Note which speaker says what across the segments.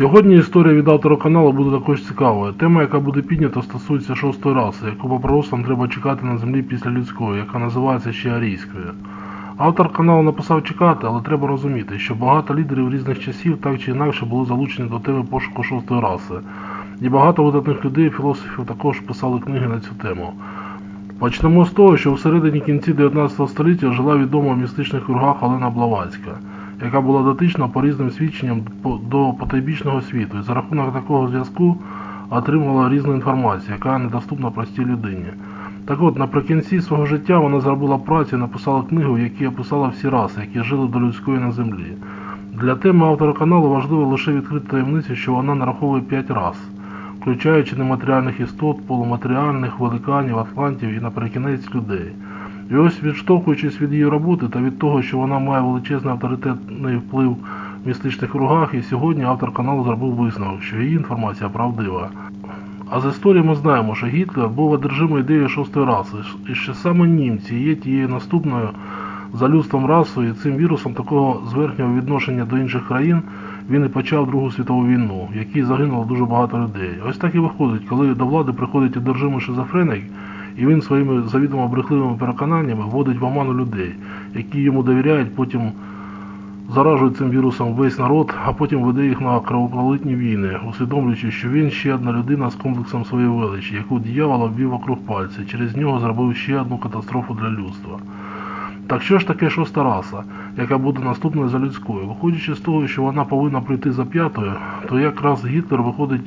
Speaker 1: Сьогодні історія від автора каналу буде також цікавою. Тема, яка буде піднята, стосується шостої раси, яку по проростам треба чекати на землі після людської, яка називається ще арійською. Автор каналу написав чекати, але треба розуміти, що багато лідерів різних часів так чи інакше були залучені до теми пошуку шостої раси. І багато видатних людей, філософів також писали книги на цю тему. Почнемо з того, що в середині кінці 19 століття жила відома в містичних кругах Олена Блаватська, яка була дотична по різним свідченням до потайбічного світу і за рахунок такого зв'язку отримувала різну інформацію, яка недоступна простій людині. Так от, наприкінці свого життя вона зробила працю і написала книгу, в якій описала всі раси, які жили до людської на землі. Для теми автора каналу важливо лише відкрити таємницю, що вона нараховує 5 рас, включаючи нематеріальних істот, полуматеріальних, великанів, атлантів і наприкінець людей. І ось відштовхуючись від її роботи та від того, що вона має величезний авторитетний вплив в містичних кругах, і сьогодні автор каналу зробив висновок, що її інформація правдива. А з історії ми знаємо, що Гітлер був одержимий ідеєю шостої раси, і що саме німці є тією наступною за людством расою і цим вірусом такого зверхнього відношення до інших країн він і почав Другу світову війну, в якій загинуло дуже багато людей. Ось так і виходить, коли до влади приходить одержимий шизофреник, і він своїми завідомо брехливими переконаннями вводить в оману людей, які йому довіряють, потім заражують цим вірусом весь народ, а потім веде їх на кровопролитні війни, усвідомлюючи, що він ще одна людина з комплексом своєї величі, яку дьявол обвів вокруг пальця, через нього зробив ще одну катастрофу для людства. Так що ж таке шоста раса, яка буде наступною за людською? Виходячи з того, що вона повинна прийти за п'ятою, то якраз Гітлер виходить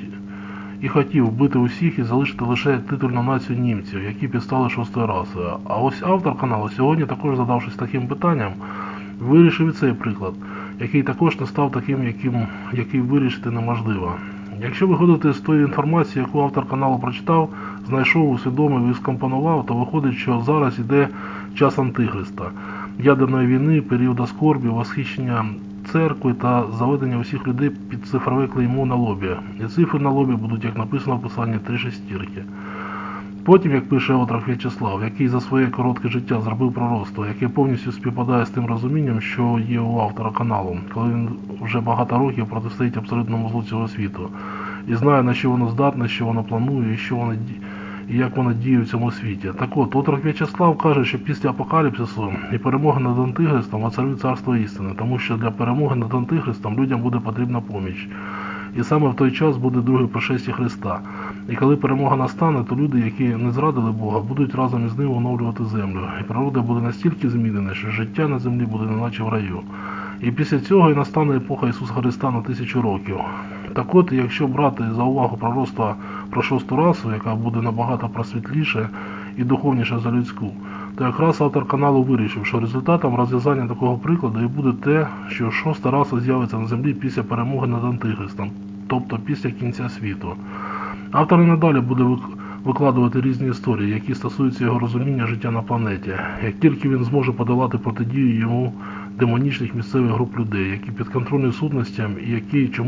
Speaker 1: і хотів вбити усіх і залишити лише титульну націю німців, які підстали шостою расою. А ось автор каналу сьогодні також задавшись таким питанням, вирішив і цей приклад, який також не став таким, яким, який вирішити неможливо. Якщо виходити з тої інформації, яку автор каналу прочитав, знайшов, усвідомив і скомпонував, то виходить, що зараз іде час антихриста, ядерної війни, періоду скорбі, восхищення церкви та заведення усіх людей під цифрове клеймо на лобі. І цифри на лобі будуть, як написано в посланні, три шестірки. Потім, як пише отрок В'ячеслав, який за своє коротке життя зробив пророцтво, яке повністю співпадає з тим розумінням, що є у автора каналу, коли він вже багато років протистоїть абсолютному злу цього світу, і знає, на що воно здатне, що воно планує, і що воно ді- і як воно діє в цьому світі. Так от, отрок В'ячеслав каже, що після апокаліпсису і перемоги над антихристом воцарить царство істини, тому що для перемоги над антихристом людям буде потрібна поміч. І саме в той час буде друге пришестя Христа. І коли перемога настане, то люди, які не зрадили Бога, будуть разом із ним оновлювати землю. І природа буде настільки змінена, що життя на землі буде неначе в раю. І після цього і настане епоха Ісуса Христа на тисячу років. Так от, якщо брати за увагу пророцтва про шосту расу, яка буде набагато просвітліше і духовніше за людську, то якраз автор каналу вирішив, що результатом розв'язання такого прикладу і буде те, що шоста раса з'явиться на землі після перемоги над антихристом, тобто після кінця світу. Автор і надалі буде викладувати різні історії, які стосуються його розуміння життя на планеті, як тільки він зможе подолати протидію йому демонічних місцевих груп людей, які підконтрольні сутностям і які чому